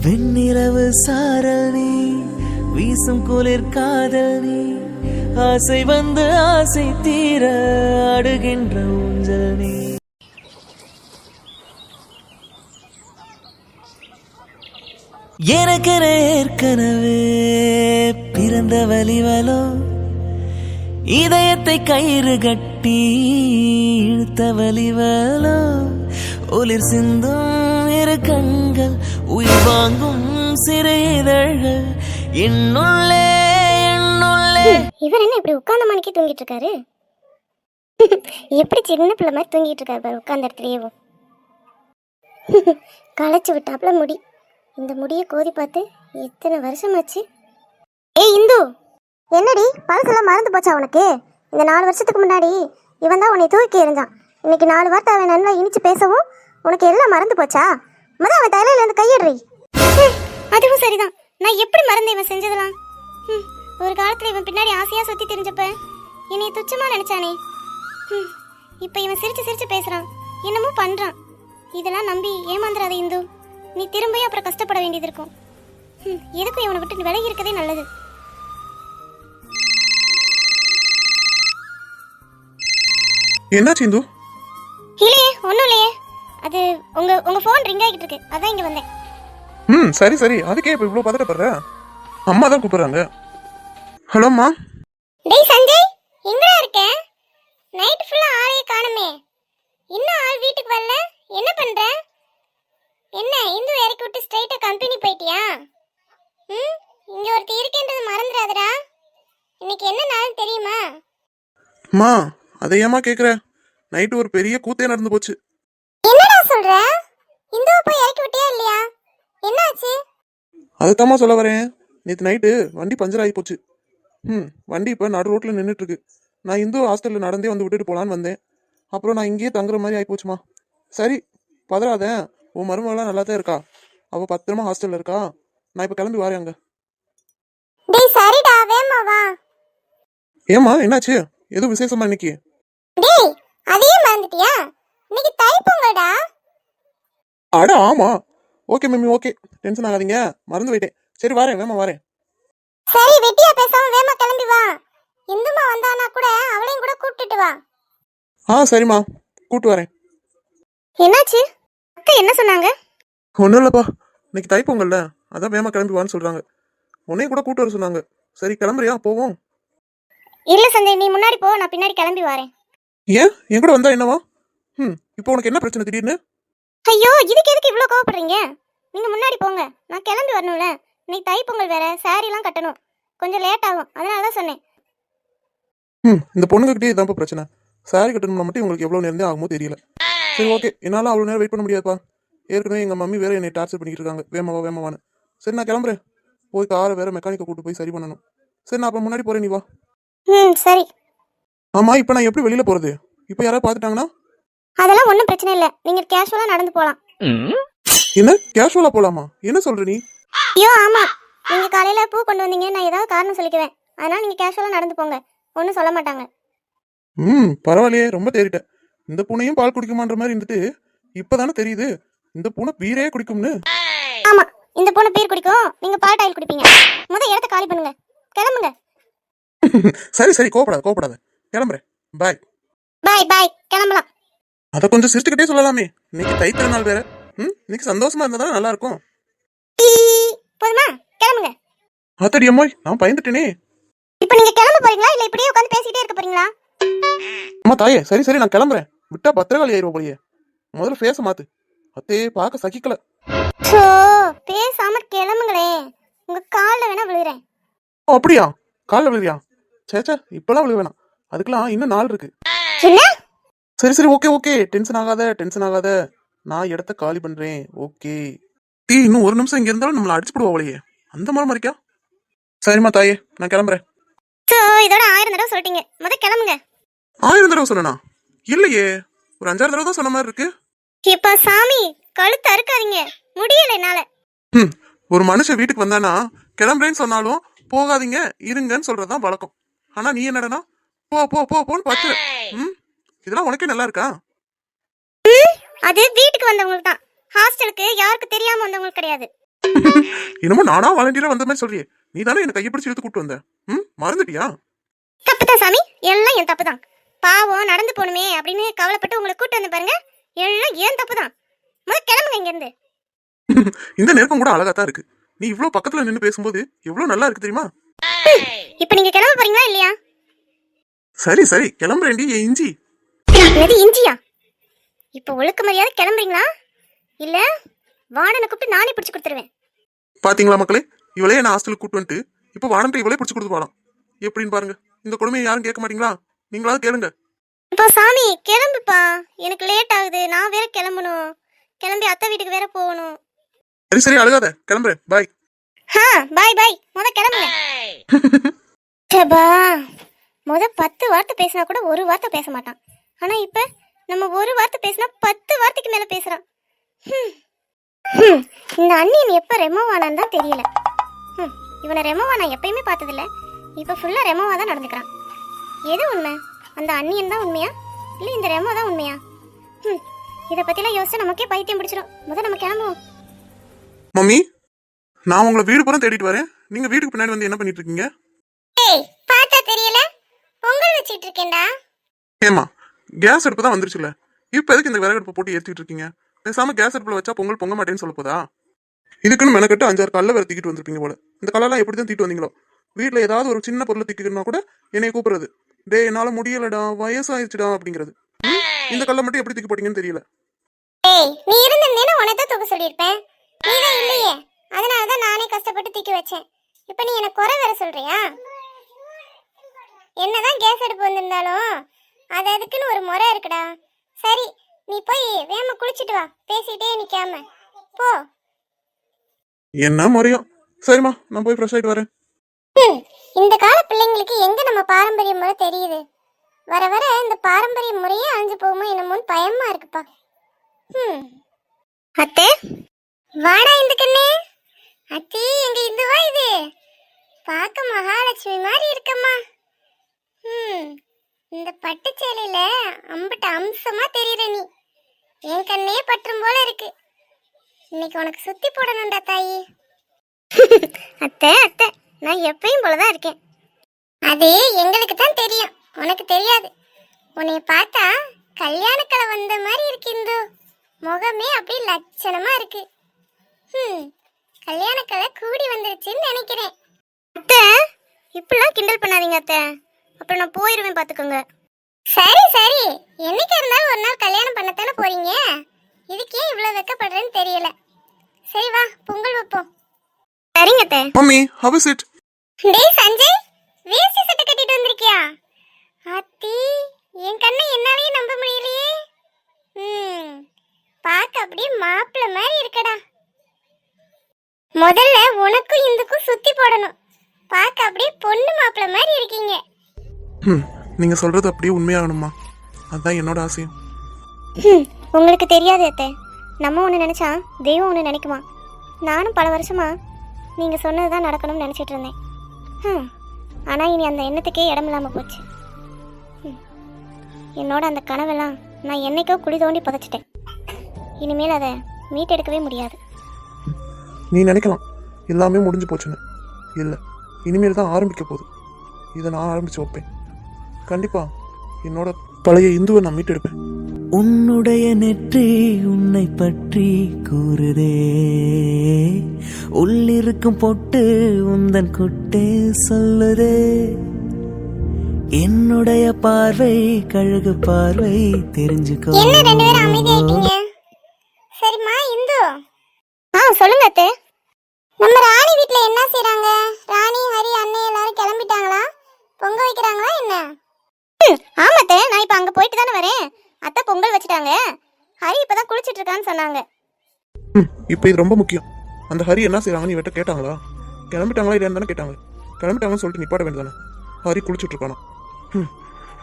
வெண்ணிலவு சாரல் நீ வீசும் குளிர் காதல் நீ ஆசை வந்து ஆசை தீர அடுகின்ற ஊஞ்சல் நீ. எனக்கு ஏற்கனவே பிறந்த வலிவலோ இதயத்தை கயிறு கட்டி இழுத்த வலிவலோ ஒளிர் சிந்தும் இரு கண்கள் உயிர் வாங்கும் சிறு இதழ்கள். என்னுள்ளே என்னுள்ளே. இவர் என்ன இப்படி உட்கார்ந்த மணிக்கு தூங்கிட்டு இருக்காரு? எப்படி சின்ன பிள்ளை மாதிரி தூங்கிட்டு இருக்காரு பாரு உட்கார்ந்த இடத்துலயேவும் களைச்சு விட்டாப்புல முடி. இந்த முடியை கோதி பார்த்து எத்தனை வருஷமாச்சு? ஏய் இந்து! என்னடி பழசெல்லாம் மறந்து போச்சா உனக்கு? இந்த நாலு வருஷத்துக்கு முன்னாடி இவன் தான் உன்னை தூக்கி இருந்தான் இன்னைக்கு நாலு வார்த்தை அவன் நல்லா இனிச்சு பேசவும் உனக்கு எல்லாம் மறந்து போச்சா? முத அவன் தலையில இருந்து கையிடுறி. அதுவும் சரிதான். நான் எப்படி மறந்தேன் இவன் செஞ்சதெல்லாம்? ஒரு காலத்துல இவன் பின்னாடி ஆசையா சுத்தி தெரிஞ்சப்ப என்னை துச்சமா நினைச்சானே. இப்ப இவன் சிரிச்சு சிரிச்சு பேசுறான். என்னமோ பண்றான். இதெல்லாம் நம்பி ஏமாந்துடாத இந்து. நீ திரும்பியும் அப்புறம் கஷ்டப்பட வேண்டியது இருக்கும். எதுக்கும் இவனை விட்டு விலகி இருக்கதே நல்லது. என்னாச்சு இந்து? இல்லையே ஒன்றும் இல்லையே. அது உங்க உங்க ஃபோன் ரிங் ஆகிட்டு இருக்கு. அதான் இங்க வந்தேன். ம் சரி சரி. அதுக்கே இப்போ இவ்வளோ பதட்டப்படுற? அம்மா தான் கூப்பிடுறாங்க. ஹலோம்மா டேய் சஞ்சய் எங்கடா இருக்க? நைட் ஃபுல்லா ஆளையே காணுமே. இன்னும் ஆள் வீட்டுக்கு வரல? என்ன பண்ற? என்ன இந்து இறக்கி விட்டு ஸ்ட்ரைட்டா கம்பெனி போயிட்டியா? ம் இங்க ஒருத்தி இருக்கேன்றது மறந்துடாதடா. இன்னைக்கு என்ன நாள் தெரியுமா? அம்மா அதை ஏம்மா கேட்குற நைட்டு ஒரு பெரிய கூத்தே நடந்து போச்சு. சொல்ற? இந்துவை போய் இறக்கி விட்டியா இல்லையா? என்னாச்சு? அதுதாம்மா சொல்ல வரேன். நேற்று நைட்டு வண்டி பஞ்சர் ஆகி போச்சு. ம் வண்டி இப்போ நடு ரோட்டில் நின்றுட்டு இருக்கு நான் இந்து ஹாஸ்டலில் நடந்தே வந்து விட்டுட்டு போகலான்னு வந்தேன். அப்புறம் நான் இங்கேயே தங்குற மாதிரி ஆகி போச்சுமா. சரி பதறாத. உன் மருமகளாம் நல்லா தான் இருக்கா? அவள் பத்திரமா ஹாஸ்டலில் இருக்கா? நான் இப்போ கிளம்பி வரேன் அங்கே. டேய் சரிடா வேமா வா. ஏம்மா என்னாச்சு? எதுவும் விசேஷமா இன்னைக்கு? டேய் அதையே மறந்துட்டியா? இன்னைக்கு தைப்பொங்கல்டா? அட ஆமா. Okay mummy okay. டென்ஷன் ஆகாதீங்க. மறந்து போயிட்டேன். சரி வரேன் வேமா வரேன். சரி வெட்டியா பேசாம வேமா கிளம்பி வா. இந்துமா வந்தானா கூட அவளையும் கூட கூப்பிட்டுட்டு வா. ஆ சரிம்மா. கூட்டு வரேன். என்னாச்சு? அக்கா என்ன சொன்னாங்க? ஒன்றும் இல்லைப்பா. இன்னைக்கு தைப்பொங்கல்ல. அதான் வேமா கிளம்பி வான்னு சொல்றாங்க. உன்னையும் கூட கூட்டு வர சொன்னாங்க. சரி கிளம்புறியா? போவோம். இல்ல சஞ்சய் நீ முன்னாடி போ. நான் பின்னாடி கிளம்பி வரேன். ஏன்? என் கூட வந்தா என்னவா? ம் இப்போ உனக்கு என்ன பிரச்சனை திடீர்னு? ஐயோ இதுக்கு எதுக்கு இவ்ளோ கோவப்படுறீங்க? நீங்க முன்னாடி போங்க. நான் கிளம்பி வரணும்ல. இன்னைக்கு தைப்பொங்கல் வேற எல்லாம் கட்டணும். கொஞ்சம் லேட் ஆகும். அதனால தான் சொன்னேன். ம் இந்த பொண்ணுங்ககிட்டே இதான்ப்பா பிரச்சனை. சாரி கட்டணும்னா மட்டும் உங்களுக்கு எவ்வளோ நேரம் ஆகுமோ தெரியல. சரி ஓகே என்னால் அவ்வளோ நேரம் வெயிட் பண்ண முடியாதுப்பா. ஏற்கனவே எங்கள் மம்மி வேற என்னை டார்ச்சர் பண்ணிட்டு இருக்காங்க. வேமாவா வேமாவான்னு சரி நான் கிளம்புறேன். போய் காரை வேற மெக்கானிக்கை கூட்டு போய் சரி பண்ணணும். சரி நான் அப்போ முன்னாடி போகிறேன் நீ வா. ம் சரி. ஆமா இப்போ நான் எப்படி வெளியில போறது? இப்போ யாராவது பார்த்துட்டாங்கன்னா? அதெல்லாம் ஒன்றும் பிரச்சனை இல்லை. நீங்க கேஷுவலா நடந்து போலாம். என்ன? கேஷுவலா போலாமா? என்ன சொல்ற நீ? ஐயோ ஆமா. நீங்க காலையில பூ கொண்டு வந்தீங்க. நான் ஏதாவது காரணம் சொல்லிக்குவேன். அதனால நீங்க கேஷுவலா நடந்து போங்க. ஒன்றும் சொல்ல மாட்டாங்க. ம் பரவாயில்லையே. ரொம்ப தேறிட்டேன். இந்த பூனையும் பால் குடிக்குமான்ற மாதிரி இருந்துட்டு இப்பதானே தெரியுது. இந்த பூனை பீரே குடிக்கும்னு. ஆமா. இந்த பொண்ணு பீர் குடிக்கும். நீங்க பால் டாயில் குடிப்பீங்க. முத இடத்த காலி பண்ணுங்க. கிளம்புங்க. சரி சரி. கோபப்படாத கோபப்படாத கிளம்புறேன். பாய் பாய் பாய் கிளம்பலாம். அதை கொஞ்சம் சிரிச்சுக்கிட்டே சொல்லலாமே. இன்னைக்கு தைத்திர நாள் வேற. ம் இன்னைக்கு சந்தோஷமா இருந்தா தானே நல்லா இருக்கும். போதுமா? கிளம்புங்க. ஆத்தடி அம்மாய் நான் பயந்துட்டேனே. இப்போ நீங்க கிளம்ப போறீங்களா? இல்ல இப்படியே உட்காந்து பேசிக்கிட்டே இருக்க போறீங்களா? அம்மா தாயே சரி சரி நான் கிளம்புறேன். விட்டா பத்திரகாளி ஆயிரும் போலயே. முதல்ல ஃபேஸ மாத்து. அத்தே பார்க்க சகிக்கல. சோ பேசாம கிளம்புங்களே. உங்க கால்ல வேணா விழுகிறேன். ஓ அப்படியா? காலைல விழுவியா சேச்சா இப்பெல்லாம் விழுக வேணாம். அதுக்கெல்லாம் இன்னும் நாள் இருக்கு. என்ன? சரி சரி ஓகே ஓகே டென்ஷன் ஆகாத டென்ஷன் ஆகாத. நான் இடத்த காலி பண்றேன். ஓகே டீ இன்னும் ஒரு நிமிஷம் இங்க இருந்தாலும் நம்மள அடிச்சு போடுவாளையே அந்த மாதிரி மறைக்கா? சரிம்மா தாயே நான் கிளம்புறேன். சோ இதோட ஆயிரம் தடவை சொல்லிட்டீங்க. முத கிளம்புங்க. ஆயிரம் தடவை சொன்னா இல்லையே. ஒரு அஞ்சாறு தடவை தான் சொன்ன மாதிரி இருக்கு. இப்ப சாமி கழுத்து அறுக்காதீங்க. முடியல என்னால. ஒரு மனுஷன் வீட்டுக்கு வந்தானா கிளம்புறேன்னு சொன்னாலும் போகாதீங்க. இருங்கன்னு சொல்றதுதான் வழக்கம். ஆனா நீ என்னடனா? போ போ போ போன்னு பத்து ம்? இதெல்லாம் உனக்கே நல்லா இருக்கா? அது வீட்டுக்கு வந்தவங்களுக்கு தான். ஹாஸ்டலுக்கு யாருக்கு தெரியாம வந்தவங்களுக்கு கிடையாது. என்னமோ நானா வாலண்டியரா வந்த மாதிரி சொல்றியே. நீ தானே என்ன கையை பிடிச்சி இழுத்து கூட்டு வந்த. ம் மறந்துட்டியா? தப்பு தான் சாமி. எல்லாம் என் தப்பு தான் பாவம் நடந்து போகணுமே அப்படின்னு கவலைப்பட்டு உங்களை கூட்டு வந்து பாருங்க. எல்லாம் ஏன் தப்பு தான் முதல்ல கிளம்புங்க இங்கேருந்து. இந்த நெருக்கம் கூட அழகா தான் இருக்கு. நீ இவ்ளோ பக்கத்துல நின்னு பேசும்போது எவ்வளவு நல்லா இருக்கு தெரியுமா? இப்போ நீங்க கிளம்ப போறீங்களா இல்லையா? சரி சரி. கிளம்புறேன்டி என் இஞ்சி. எது இஞ்சியா? இப்போ ஒழுக்க மரியாதை கிளம்புறீங்களா? இல்ல வாடனை கூப்பிட்டு நானே பிடிச்சு கொடுத்துருவேன். பாத்தீங்களா மக்களே? இவளே என்ன ஹாஸ்டலுக்கு கூட்டு வந்துட்டு இப்போ வானத்தை இவளே பிடிச்சி கொடுத்து போலாம் எப்படின்னு பாருங்க. இந்த கொடுமையை யாரும் கேட்க மாட்டீங்களா? நீங்களாவது கேளுங்க. இப்போ சாமி கிளம்புப்பா. எனக்கு லேட் ஆகுது. நான் வேற கிளம்பணும். கிளம்பி அத்தை வீட்டுக்கு வேற போகணும். சரி சரி அழுகாத. கிளம்புறேன். பாய் ஹா பாய் பாய் முத கிளம்புங்க. சபா முத பத்து வார்த்தை பேசினா கூட ஒரு வார்த்தை பேச மாட்டான். ஆனா இப்ப நம்ம ஒரு வார்த்தை பேசினா பத்து வார்த்தைக்கு மேல. ஹம். இந்த அண்ணியன் எப்ப ரெமோவானான்னு தான் தெரியல. ஹம். இவனை ரெமோவா நான் எப்பயுமே பார்த்ததில்ல. இப்ப ஃபுல்லா ரெமோவா தான் நடந்துக்கிறான். எது உண்மை? அந்த அண்ணியன் தான் உண்மையா? இல்ல இந்த ரெமோ தான் உண்மையா? ஹம். இதை பத்திலாம் யோசிச்சா நமக்கே பைத்தியம் பிடிச்சிடும். முத நம்ம கிளம்புவோம். மம்மி நான் உங்களை வீடு பூரா தேடிட்டு வரேன். நீங்க வீட்டுக்கு பின்னாடி வந்து என்ன பண்ணிட்டு இருக்கீங்க? ஏய் பார்த்தா தெரியல? பொங்கல் வச்சிட்டு இருக்கேன்டா. ஏமா கேஸ் அடுப்பு தான் வந்துருச்சுல. இப்போ எதுக்கு இந்த விறகு அடுப்பு போட்டு ஏற்றிட்டு இருக்கீங்க? பேசாமல் கேஸ் அடுப்பில் வச்சா பொங்கல் பொங்க மாட்டேன்னு சொல்ல போதா இதுக்குன்னு மெனக்கட்டு அஞ்சாறு கல்ல வேறு தீக்கிட்டு வந்திருப்பீங்க போல. இந்த கல்லெல்லாம் எப்படி தான் தீட்டு வந்தீங்களோ? வீட்டில் ஏதாவது ஒரு சின்ன பொருளை தூக்கிக்கணும்னா கூட என்னைய கூப்பிடுறது. டே என்னால் முடியலடா வயசாயிருச்சுடா அப்படிங்கிறது. இந்த கல்லை மட்டும் எப்படி தூக்கி போட்டீங்கன்னு தெரியல. ஏய் நீ இருந்திருந்தேன்னா தூக்க சொல்லியிருப்பேன் நீ தான் இல்லையே. அதனால தான் நானே கஷ்டப்பட்டு தூக்கி வச்சேன். இப்போ நீ எனக்கு குறை வேற சொல்றியா? என்னதான் கேஸ் அடுப்பு வந்திருந்தாலும் அது அதுக்குன்னு ஒரு முறை இருக்குடா. சரி நீ போய் வேம குளிச்சிட்டு வா. பேசிட்டே நிக்காம. போ. என்ன முறையும் சரிம்மா நான் போய் ஃப்ரெஷ் ஆயிட்டு வரேன். இந்த கால பிள்ளைங்களுக்கு எங்க நம்ம பாரம்பரிய முறை தெரியுது? வர வர இந்த பாரம்பரிய முறையே அழிஞ்சு போகுமோ என்னமோன்னு பயமா இருக்குப்பா. ம் அத்தே வாடா இந்த கண்ணே. அத்தி எங்க இதுவா இது? பார்க்க மகாலட்சுமி மாதிரி இருக்கம்மா. ம் இந்த பட்டு சேலையில அம்பட்ட அம்சமா தெரியுற நீ. என் கண்ணே பற்றும் போல இருக்கு. இன்னைக்கு உனக்கு சுத்தி போடணும்டா தாயி. அத்தை அத்தை நான் எப்பயும் போலதான் இருக்கேன். அது எங்களுக்கு தான் தெரியும். உனக்கு தெரியாது. உன்னை பார்த்தா கல்யாணக்கலை வந்த மாதிரி இருக்கு இந்து. முகமே அப்படியே லட்சணமா இருக்கு. ம் கல்யாணக்கலை கூடி வந்துருச்சுன்னு நினைக்கிறேன். அத்தை இப்படிலாம் கிண்டல் பண்ணாதீங்க அத்தை. அப்புறம் நான் போயிருவேன் பார்த்துக்கோங்க சரி சரி. என்னைக்கு இருந்தாலும் ஒரு நாள் கல்யாணம் பண்ணத்தானே போறீங்க? இதுக்கு ஏன் இவ்வளோ வெக்கப்படுறேன்னு தெரியல. சரி வா பொங்கல் வைப்போம். சரிங்க அத்தை. மம்மி ஹவ் இஸ் இட் டேய் சஞ்சய் வேஷ்டி சட்டை கட்டிட்டு வந்திருக்கியா? அத்தி என் கண்ணை என்னாலயே நம்ப முடியலையே. ம் பார்க்க அப்படியே மாப்பிள்ளை மாதிரி இருக்கடா. முதல்ல உனக்கும் இந்துக்கும் சுத்தி போடணும். பார்க்க அப்படியே பொண்ணு மாப்பிள்ளை மாதிரி இருக்கீங்க. ம் நீங்க சொல்றது அப்படியே உண்மையாகணுமா அதுதான் என்னோட ஆசையும் ஹம், உங்களுக்கு தெரியாது அத்தை. நம்ம ஒன்று நினச்சா தெய்வம் ஒன்று நினைக்குமா? நானும் பல வருஷமா நீங்கள் சொன்னது தான் நடக்கணும்னு நினச்சிட்டு இருந்தேன். ஹம், ஆனால் இனி அந்த எண்ணத்துக்கே இடம் இல்லாமல் போச்சு. ஹம், என்னோட அந்த கனவெல்லாம் நான் என்னைக்கோ குழி தோண்டி புதைச்சிட்டேன். இனிமேல் அதை மீட்டெடுக்கவே முடியாது. நீ நினைக்கலாம். எல்லாமே முடிஞ்சு போச்சுன்னு. இல்லை இனிமேல் தான் ஆரம்பிக்க போகுது. இதை நான் ஆரம்பிச்சு வைப்பேன். கண்டிப்பா. என்னோட பழைய இந்துவை நான் மீட்டெடுப்பேன். உன்னுடைய நெற்றி உன்னை பற்றி கூறுதே. உள்ளிருக்கும் பொட்டு உந்தன் குட்டே சொல்லுதே. என்னுடைய பார்வை கழுகு பார்வை தெரிஞ்சுக்கோ என்ன ரெண்டு பேரும் அமைதியாயிட்டீங்க சரிம்மா இந்து ஆ சொல்லுங்க அத்தை நம்ம ராணி வீட்ல என்ன செய்றாங்க ராணி ஹரி அண்ணே எல்லாரும் கிளம்பிட்டாங்களா பொங்க வைக்கிறாங்களா என்ன ஆமா அத்தை நான் இப்ப அங்க போயிட்டு தானே வரேன் அத்தை வச்சுட்டாங்க ஹரி இப்பதான் குளிச்சிட்டு இருக்கான்னு சொன்னாங்க. ம் இப்போ இது ரொம்ப முக்கியம். அந்த ஹரி என்ன செய்றாங்கன்னு இவட்ட கேட்டாங்களா? கிளம்பிட்டாங்களா இல்லையான்னு தானே கேட்டாங்க. கிளம்பிட்டாங்கன்னு சொல்லிட்டு நிப்பாட வேண்டியதானே ஹரி குளிச்சுட்டு இருக்கானா ம்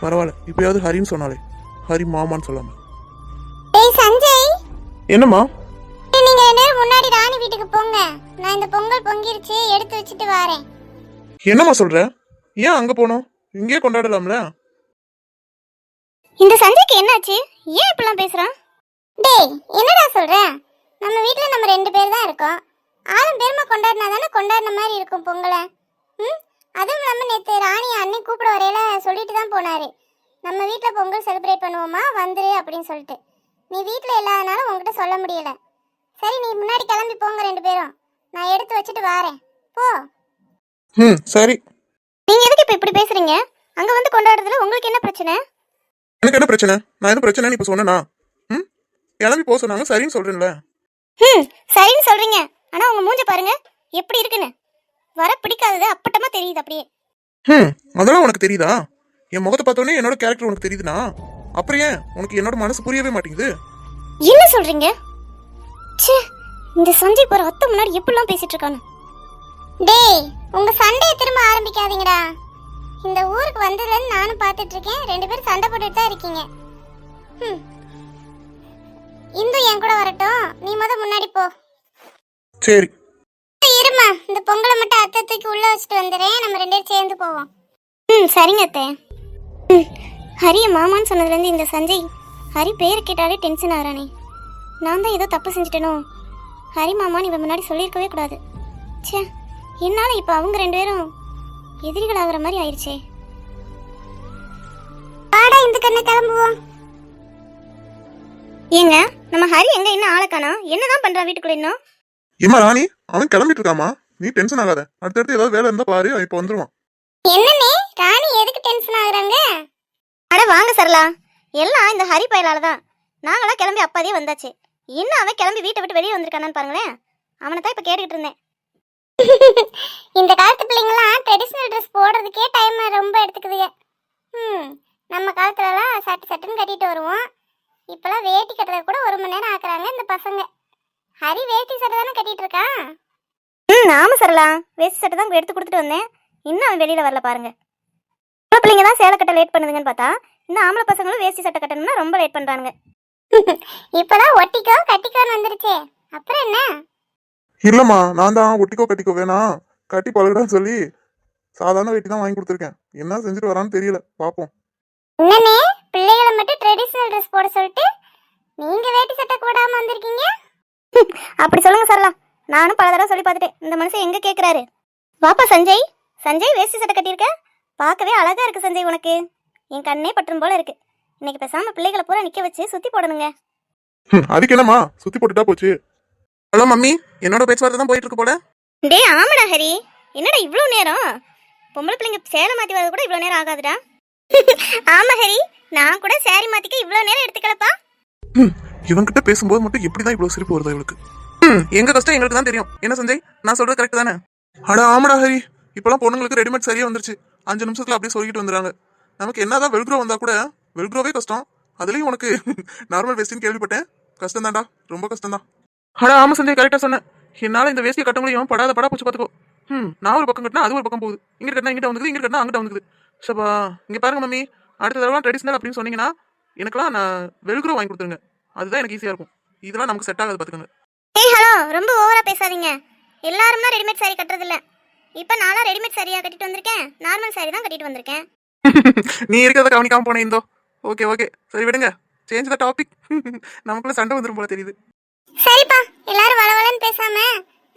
பரவாயில்ல. இப்போயாவது ஹரின்னு சொன்னாலே. ஹரி மாமான்னு சொல்லாம. ஏய் சஞ்சய். என்னம்மா? நீங்க ரெண்டு பேரும் முன்னாடி ராணி வீட்டுக்கு போங்க. நான் இந்த பொங்கல் பொங்கிருச்சு எடுத்து வச்சுட்டு வரேன். என்னம்மா சொல்ற? ஏன் அங்க போனோம்? இங்கேயே கொண்டாடலாம்ல? இந்த சஞ்சய்க்கு என்னாச்சு? ஏன் இப்படிலாம் பேசுறான் டேய் என்னடா சொல்ற? நம்ம வீட்ல நம்ம ரெண்டு பேர் தான் இருக்கோம். ஆளும் பெருமை கொண்டாடினா தானே கொண்டாடின மாதிரி இருக்கும் பொங்கலை. ம்? அதுவும் இல்லாமல் நேற்று ராணி அண்ணன் கூப்பிட வரையில சொல்லிட்டு தான் போனாரு. நம்ம வீட்டில் பொங்கல் செலிப்ரேட் பண்ணுவோமா? வந்துரு அப்படின்னு சொல்லிட்டு. நீ வீட்டில் இல்லாதனால உங்ககிட்ட சொல்ல முடியல. சரி நீ முன்னாடி கிளம்பி போங்க ரெண்டு பேரும். நான் எடுத்து வச்சுட்டு வாரேன். போ. ம் சரி. நீங்க எதுக்கு இப்ப இப்படி பேசுறீங்க? அங்க வந்து கொண்டாடுறதுல உங்களுக்கு என்ன பிரச்சனை? எனக்கு என்ன பிரச்சனை? நான் என்ன பிரச்சனைன்னு இப்போ சொன்னேனா? ம்? கிளம்பி போக சொன்னாங்க. சரின்னு சொல்கிறேன்ல ம் சரின்னு சொல்றீங்க. ஆனா உங்க மூஞ்ச பாருங்க. எப்படி இருக்குன்னு. வர பிடிக்காதது அப்பட்டமா தெரியுது அப்படியே. ம் அதெல்லாம் உனக்கு தெரியுதா? என் முகத்தை பார்த்தோன்னே என்னோட கேரக்டர் உனக்கு தெரியுதுனா? அப்புறம் ஏன்? உனக்கு என்னோட மனசு புரியவே மாட்டேங்குது. என்ன சொல்றீங்க? ச்சே இந்த சஞ்சய் போற அத்தை முன்னாடி எப்படிலாம் பேசிட்டு இருக்கானு? டேய் உங்க சண்டையை திரும்ப ஆரம்பிக்காதீங்கடா. இந்த ஊருக்கு வந்ததுலேருந்து நானும் பார்த்துட்டு இருக்கேன் ரெண்டு பேரும் சண்டை போட்டுட்டு தான் இருக்கீங்க. ம். இந்து என் கூட வரட்டும். நீ முத முன்னாடி போ. சரி. இருமா. இந்த பொங்கலை மட்டும் அத்தை தூக்கி உள்ள வச்சுட்டு வந்துடுறேன். நம்ம ரெண்டு பேரும் சேர்ந்து போவோம். ம் சரிங்க அத்தை. ம் ஹரிய மாமான்னு சொன்னதுலேருந்து இந்த சஞ்சய் ஹரி பேர் கேட்டாலே டென்ஷன் ஆகிறானே. நான் தான் ஏதோ தப்பு செஞ்சுட்டேனோ? ஹரி மாமான்னு இவன் முன்னாடி சொல்லியிருக்கவே கூடாது. ச்சே என்னால் இப்போ அவங்க ரெண்டு பேரும் எதிரிகள் ஆகுற மாதிரி ஆயிடுச்சே பாடா இந்த கண்ணை கிளம்புவோம். ஏங்க நம்ம ஹரி எங்க இன்னும் ஆளை காணோம் என்னதான் பண்றான் வீட்டுக்குள்ள இன்னும்? ஏமா ராணி அவன் கிளம்பிட்டு இருக்காமா நீ டென்ஷன் ஆகாத. அடுத்தடுத்து ஏதாவது வேலை இருந்தா பாரு இப்போ வந்துருவான். என்னண்ணே? ராணி எதுக்கு டென்ஷன் ஆகுறாங்க? அட வாங்க சரலா எல்லாம் இந்த ஹரி பயலால தான். நாங்களாம் கிளம்பி அப்பாதே வந்தாச்சு. இன்னும் அவன் கிளம்பி வீட்டை விட்டு வெளியே வந்திருக்கானான்னு பாருங்களேன். அவனை தான் இப்போ கேட்டுக்கிட்டு இருந்தேன். இந்த காலத்து பிள்ளைங்களாம் ட்ரெடிஷ்னல் ட்ரெஸ் போடுறதுக்கே டைம் ரொம்ப எடுத்துக்குதுங்க. ம் நம்ம காலத்துலலாம் சட்டு சட்டுன்னு கட்டிட்டு வருவோம். இப்போலாம் வேட்டி கட்டுறது கூட ஒரு மணி நேரம் ஆக்குறாங்க இந்த பசங்க. ஹரி வேட்டி சட்டை தானே கட்டிட்டு இருக்கான் ம் ஆமாம் சரலா வேஷ்டி சட்டை தான் எடுத்து கொடுத்துட்டு வந்தேன். இன்னும் அவன் வெளியில் வரல பாருங்க. இப்போ பிள்ளைங்க தான் சேலை கட்ட லேட் பண்ணுதுங்கன்னு பார்த்தா இந்த ஆம்பளை பசங்களும் வேஷ்டி சட்டை கட்டணும்னா ரொம்ப லேட் பண்ணுறாங்க இப்போதான் ஒட்டிக்கோ கட்டிக்கோன்னு வந்துருச்சே. அப்புறம் என்ன? இல்லம்மா நான் தான் ஒட்டிக்கோ கட்டிக்கோ வேணாம் கட்டி பழகுடான்னு சொல்லி சாதாரண வேட்டி தான் வாங்கி கொடுத்துருக்கேன். என்ன செஞ்சுட்டு வரான்னு தெரியல. பார்ப்போம் என்னண்ணே? பிள்ளைகளை மட்டும் ட்ரெடிஷ்னல் ட்ரெஸ் போட சொல்லிட்டு நீங்க வேட்டி சட்டை போடாம வந்திருக்கீங்க? அப்படி சொல்லுங்க சரலா நானும் பல தடவை சொல்லி பார்த்துட்டேன். இந்த மனுஷன் எங்க கேக்குறாரு? வாப்பா சஞ்சய். சஞ்சய் வேஷ்டி சட்டை கட்டியிருக்க? பார்க்கவே அழகா இருக்கு சஞ்சய் உனக்கு. என் கண்ணே பற்றும் போல இருக்கு. இன்னைக்கு பேசாம பிள்ளைகளை பூரா நிக்க வச்சு சுத்தி போடணுங்க. அதுக்கு என்னம்மா? சுத்தி போட்டுட்டா போச்சு. Hello mummy. என்னோட பேச்சுவார்த்தை தான் போயிட்டு இருக்கு போல. டே ஆமாடா ஹரி. என்னடா இவ்வளோ நேரம்? பொம்பளை பிள்ளைங்க சேலை மாத்தி வரது கூட இவ்வளோ நேரம் ஆகாதுடா. ஆமா ஹரி. நான் கூட சாரி மாத்திக்க இவ்வளோ நேரம் எடுத்துக்கலப்பா. ம், இவன்கிட்ட பேசும்போது மட்டும் எப்படிதான் இவ்வளவு சிரிப்பு வருதா இவளுக்கு. ம், எங்க கஷ்டம் எங்களுக்கு தான் தெரியும். என்ன சஞ்சய்? நான் சொல்றது கரெக்ட் தானே? அட ஆமாடா ஹரி. இப்பெல்லாம் பொண்ணுங்களுக்கு ரெடிமேட் சரியா வந்துருச்சு. அஞ்சு நிமிஷத்துல அப்படியே சொல்லிட்டு வந்துடுறாங்க. நமக்கு என்னதான் வெல்க்ரோ வந்தா கூட வெல்க்ரோவே கஷ்டம். அதுலயும் உனக்கு நார்மல் வேஸ்டின்னு கேள்விப்பட்டேன். கஷ்டம் தான்டா ரொம்ப கஷ்டம் தான் அட ஆமா சஞ்சய் கரெக்டா சொன்னேன் என்னால இந்த வேஸ்டியை கட்ட முடியும். படாத படா பூச்சி பார்த்துக்கோ. ம் நான் ஒரு பக்கம் கட்டினா அது ஒரு பக்கம் போகுது. இங்க கட்டினா இங்கிட்ட வந்துக்குது இங்க கட்டினா அங்கிட்ட வந்துக்குது. சப்பா இங்க பாருங்க மம்மி. அடுத்த தடவை ட்ரெடிஷனல் அப்படின்னு சொன்னீங்கன்னா எனக்கெல்லாம் நான் வெல்க்ரோ வாங்கி கொடுத்துருங்க. அதுதான் எனக்கு ஈஸியா இருக்கும். இதெல்லாம் நமக்கு செட் ஆகாது பாத்துக்கோங்க ஏய் ஹலோ ரொம்ப ஓவரா பேசாதீங்க. எல்லாரும் ரெடிமேட் சாரி கட்டுறது இல்ல இப்போ நானும் ரெடிமேட் சாரியா கட்டிட்டு வந்திருக்கேன். நார்மல் சாரி தான் கட்டிட்டு வந்திருக்கேன். நீ இருக்கிறத கவனிக்காம போனேன் இந்தோ. ஓகே ஓகே சரி விடுங்க. சேஞ்ச் த டாபிக் நமக்குள்ள சண்டை வந்துரும் போல தெரியுது. பேசாம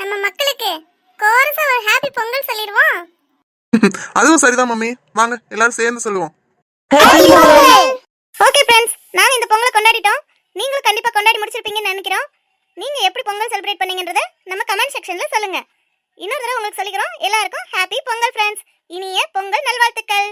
நம்ம மக்களுக்கு கோரஸா ஒரு ஹாப்பி பொங்கல் சொல்லிடுவோம். அதுவும் சரிதான் மம்மி. வாங்க எல்லாரும் சேர்ந்து சொல்லுவோம். ஓகே ஃப்ரெண்ட்ஸ் நாங்க இந்த பொங்கலை கொண்டாடிட்டோம். நீங்களும் கண்டிப்பா கொண்டாடி முடிச்சிருப்பீங்கன்னு நினைக்கிறோம். நீங்க எப்படி பொங்கல் செலிப்ரேட் பண்ணீங்கன்றத நம்ம கமெண்ட் செக்ஷன்ல சொல்லுங்க. இன்னொரு தடவை உங்களுக்கு சொல்லிக்கிறோம். எல்லாருக்கும் ஹாப்பி பொங்கல் ஃப்ரெண்ட்ஸ் இனிய பொங்கல் நல்வாழ்த்துக்கள்.